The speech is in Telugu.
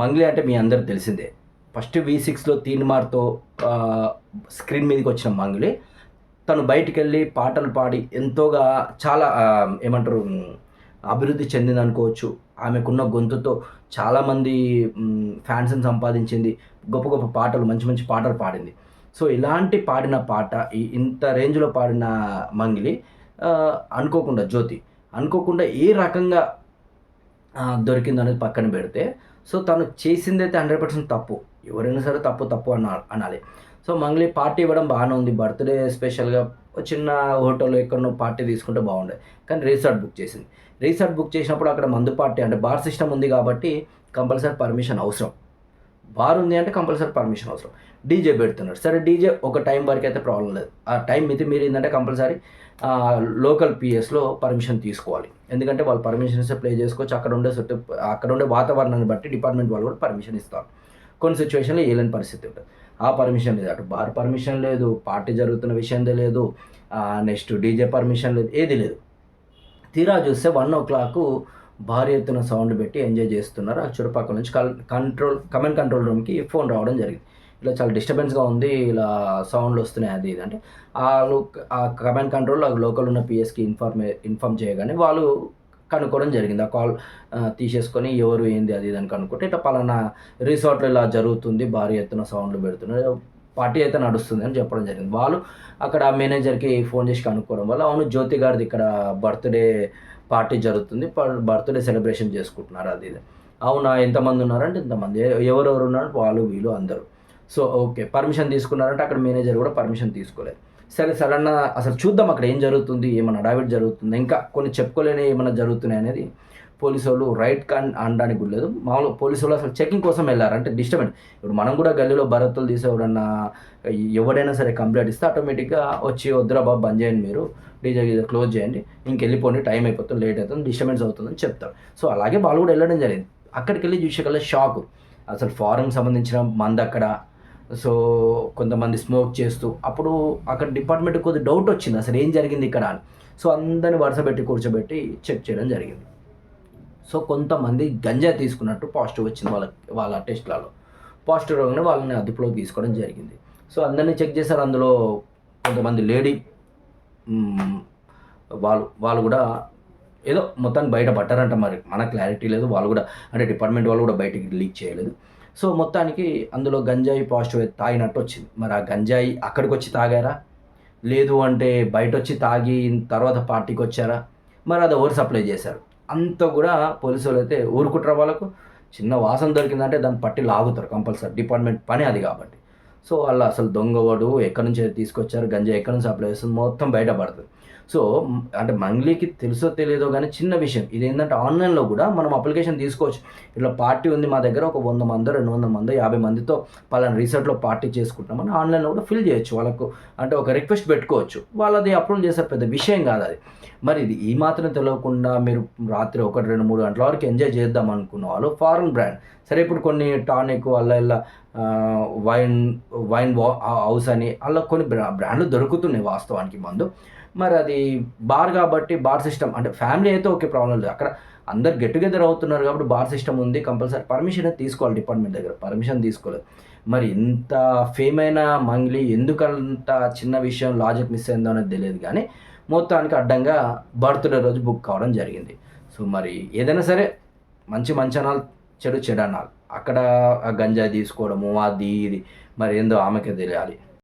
మంగ్లీ అంటే మీ అందరికి తెలిసిందే. ఫస్ట్ వి సిక్స్లో తీన్మార్తో స్క్రీన్ మీదకి వచ్చిన మంగ్లీ తను బయటికి వెళ్ళి పాటలు పాడి ఎంతోగా చాలా ఏమంటారు అభివృద్ధి చెందింది అనుకోవచ్చు. ఆమెకున్న గొంతుతో చాలామంది ఫ్యాన్స్ని సంపాదించింది గొప్ప గొప్ప పాటలు మంచి మంచి పాటలు పాడింది. సో ఇలాంటి పాడిన పాట ఈ ఇంత రేంజ్లో పాడిన మంగిలి అనుకోకుండా జ్యోతి అనుకోకుండా ఏ రకంగా దొరికిందనేది పక్కన పెడితే సో తను చేసిందైతే హండ్రెడ్ పర్సెంట్ తప్పు. ఎవరైనా సరే తప్పు తప్పు అన్న అనాలి. సో మంగ్లీ పార్టీ ఇవ్వడం బాగానే ఉంది. బర్త్డే స్పెషల్గా ఒక చిన్న హోటల్లో ఎక్కడనో పార్టీ తీసుకుంటే బాగుండే. కానీ రిసార్ట్ బుక్ చేసింది. రిసార్ట్ బుక్ చేసినప్పుడు అక్కడ మందు పార్టీ అంటే బార్ సిస్టమ్ ఉంది కాబట్టి కంపల్సరీ పర్మిషన్ అవసరం. బార్ ఉంది అంటే కంపల్సరీ పర్మిషన్ అవసరం. డీజే పెడుతున్నారు. సరే డీజే ఒక టైం వరకు అయితే ప్రాబ్లం లేదు. ఆ టైం మితి మీరు ఏంటంటే కంపల్సరీ లోకల్ పిఎస్లో పర్మిషన్ తీసుకోవాలి. ఎందుకంటే వాళ్ళు పర్మిషన్స్ ప్లే చేసుకోవచ్చు. అక్కడ ఉండే చుట్టూ అక్కడ ఉండే వాతావరణాన్ని బట్టి డిపార్ట్మెంట్ వాళ్ళు కూడా పర్మిషన్ ఇస్తారు. కొన్ని సిచ్యువేషన్లో ఏలేని పరిస్థితి ఉంటుంది. ఆ పర్మిషన్ లేదు. అటు బార్ పర్మిషన్ లేదు. పార్టీ జరుగుతున్న విషయం తెలియదు. నెక్స్ట్ డీజే పర్మిషన్ లేదు. ఏది లేదు. తీరా చూస్తే వన్ ఓ క్లాక్ భారీ ఎత్తున సౌండ్ పెట్టి ఎంజాయ్ చేస్తున్నారు. ఆ చుట్టుపక్కల నుంచి కల్ కంట్రోల్ కమాండ్ కంట్రోల్ రూమ్కి ఫోన్ రావడం జరిగింది. ఇలా చాలా డిస్టర్బెన్స్గా ఉంది. ఇలా సౌండ్లు వస్తున్నాయి అది ఇది అంటే. ఆ ఆ కమాండ్ కంట్రోల్ లోకల్ ఉన్న పిఎస్కి ఇన్ఫార్మే ఇన్ఫార్మ్ చేయగానే వాళ్ళు కనుక్కోవడం జరిగింది. ఆ కాల్ తీసేసుకొని ఎవరు ఏంది అది ఇది అని కనుక్కుంటే ఇట్లా పలానా రిసార్ట్లో ఇలా జరుగుతుంది భారీ ఎత్తున సౌండ్లు పెడుతున్నారు. పార్టీ అయితే నడుస్తుంది అని చెప్పడం జరిగింది. వాళ్ళు అక్కడ మేనేజర్కి ఫోన్ చేసి కనుక్కోవడం వల్ల అవును జ్యోతి గారిది ఇక్కడ బర్త్డే పార్టీ జరుగుతుంది. బర్త్డే సెలబ్రేషన్ చేసుకుంటున్నారు. అది ఇది. అవునా ఎంతమంది ఉన్నారంటే ఇంతమంది. ఎవరెవరు ఉన్నారు? వాళ్ళు వీళ్ళు అందరూ. సో ఓకే పర్మిషన్ తీసుకున్నారంటే అక్కడ మేనేజర్ కూడా పర్మిషన్ తీసుకోలేదు. సరే సడన్ అసలు చూద్దాం అక్కడ ఏం జరుగుతుంది ఏమైనా అడావిడ్ జరుగుతుంది? ఇంకా కొన్ని చెప్పుకోలేని ఏమైనా జరుగుతున్నాయి అనేది పోలీసు వాళ్ళు రైట్ కాన్ అనడానికి కూడా లేదు. మామూలుగా పోలీసు వాళ్ళు అసలు చెకింగ్ కోసం వెళ్ళారు. అంటే డిస్టర్బెన్స్ ఇప్పుడు మనం కూడా గల్లీలో భరత్తులు తీసేవాడన్నా ఎవడైనా సరే కంప్లైంట్ ఇస్తే ఆటోమేటిక్గా వచ్చి వద్దురా బాబు బంద్ చేయండి మీరు. డీజే గీజే క్లోజ్ చేయండి. ఇంకెళ్ళిపోండి. టైం అయిపోతుంది లేట్ అవుతుంది డిస్టర్బెన్స్ అవుతుందని చెప్తారు. సో అలాగే వాళ్ళు కూడా వెళ్ళడం జరిగింది. అక్కడికి వెళ్ళి చూసేకల్లా షాక్ అసలు ఫారెన్ సంబంధించిన మంది అక్కడ. సో కొంతమంది స్మోక్ చేస్తూ అప్పుడు అక్కడ డిపార్ట్మెంట్ కొద్ది డౌట్ వచ్చింది. అసలు ఏం జరిగింది ఇక్కడ అని. సో అందరిని వరుస పెట్టి కూర్చోబెట్టి చెక్ చేయడం జరిగింది. సో కొంతమంది గంజా తీసుకున్నట్టు పాజిటివ్ వచ్చింది వాళ్ళ వాళ్ళ టెస్ట్లలో. పాజిటివ్ రాగానే వాళ్ళని అదుపులోకి తీసుకోవడం జరిగింది. సో అందరినీ చెక్ చేశారు. అందులో కొంతమంది లేడీ వాళ్ళు వాళ్ళు కూడా ఏదో మొత్తానికి బయట పట్టారంట మరి. మన క్లారిటీ లేదు. వాళ్ళు కూడా అంటే డిపార్ట్మెంట్ వాళ్ళు కూడా బయటికి లీక్ చేయలేదు. సో మొత్తానికి అందులో గంజాయి పాజిటివ్ తాగినట్టు వచ్చింది. మరి ఆ గంజాయి అక్కడికి వచ్చి తాగారా? లేదు అంటే బయట వచ్చి తాగి తర్వాత పార్టీకి వచ్చారా? మరి అది ఎవరు సప్లై చేశారు. అంతా కూడా పోలీసు వాళ్ళు అయితే ఊరుకుంటారు వాళ్ళకు? చిన్న వాసన దొరికిందంటే దాన్ని పట్టి లాగుతారు కంపల్సరీ. డిపార్ట్మెంట్ పని అది కాబట్టి. సో వాళ్ళు అసలు దొంగవాడు ఎక్కడి నుంచి తీసుకొచ్చారు గంజా ఎక్కడి నుంచి సప్లై చేస్తుంది మొత్తం బయటపడుతుంది. సో అంటే మంగ్లీకి తెలుసో తెలియదో కానీ చిన్న విషయం. ఇది ఏంటంటే ఆన్లైన్లో కూడా మనం అప్లికేషన్ తీసుకోవచ్చు. ఇట్లా పార్టీ ఉంది మా దగ్గర ఒక వంద మంది రెండు వందల మంది యాభై మందితో పలానా రీసెంట్లో పార్టీ చేసుకుంటామని ఆన్లైన్లో కూడా ఫిల్ చేయొచ్చు. వాళ్ళకు అంటే ఒక రిక్వెస్ట్ పెట్టుకోవచ్చు. వాళ్ళది అప్రూవ్ చేసే పెద్ద విషయం కాదు అది. మరి ఇది ఈ మాత్రం తెలియకుండా మీరు రాత్రి ఒకటి రెండు మూడు గంటల వరకు ఎంజాయ్ చేద్దాం అనుకున్న వాళ్ళు ఫారెన్ బ్రాండ్. సరే ఇప్పుడు కొన్ని టానిక్ అలా ఇలా వైన్ వైన్ హౌస్ అని అలా కొన్ని బ్రాండ్లు దొరుకుతున్నాయి వాస్తవానికి మందు. మరి అది బార్ కాబట్టి బార్ సిస్టమ్ అంటే ఫ్యామిలీ అయితే ఓకే ప్రాబ్లం లేదు. అక్కడ అందరు గెట్ టుగెదర్ అవుతున్నారు కాబట్టి బార్ సిస్టమ్ ఉంది కంపల్సరీ పర్మిషన్ తీసుకోవాలి డిపార్ట్మెంట్ దగ్గర. పర్మిషన్ తీసుకోలేదు. మరి ఇంత ఫేమ్ అయిన మంగ్లీ ఎందుకంత చిన్న విషయం లాజిక్ మిస్ అయిందో అనేది తెలియదు కానీ మొత్తానికి అడ్డంగా బర్త్డే రోజు బుక్ కావడం జరిగింది. సో మరి ఏదైనా సరే మంచి మంచనాలు చెడు చెడు అనాలు. అక్కడ ఆ గంజాయి తీసుకోవడము అది ఇది. మరి ఏందో ఆమెకే తెలియాలి.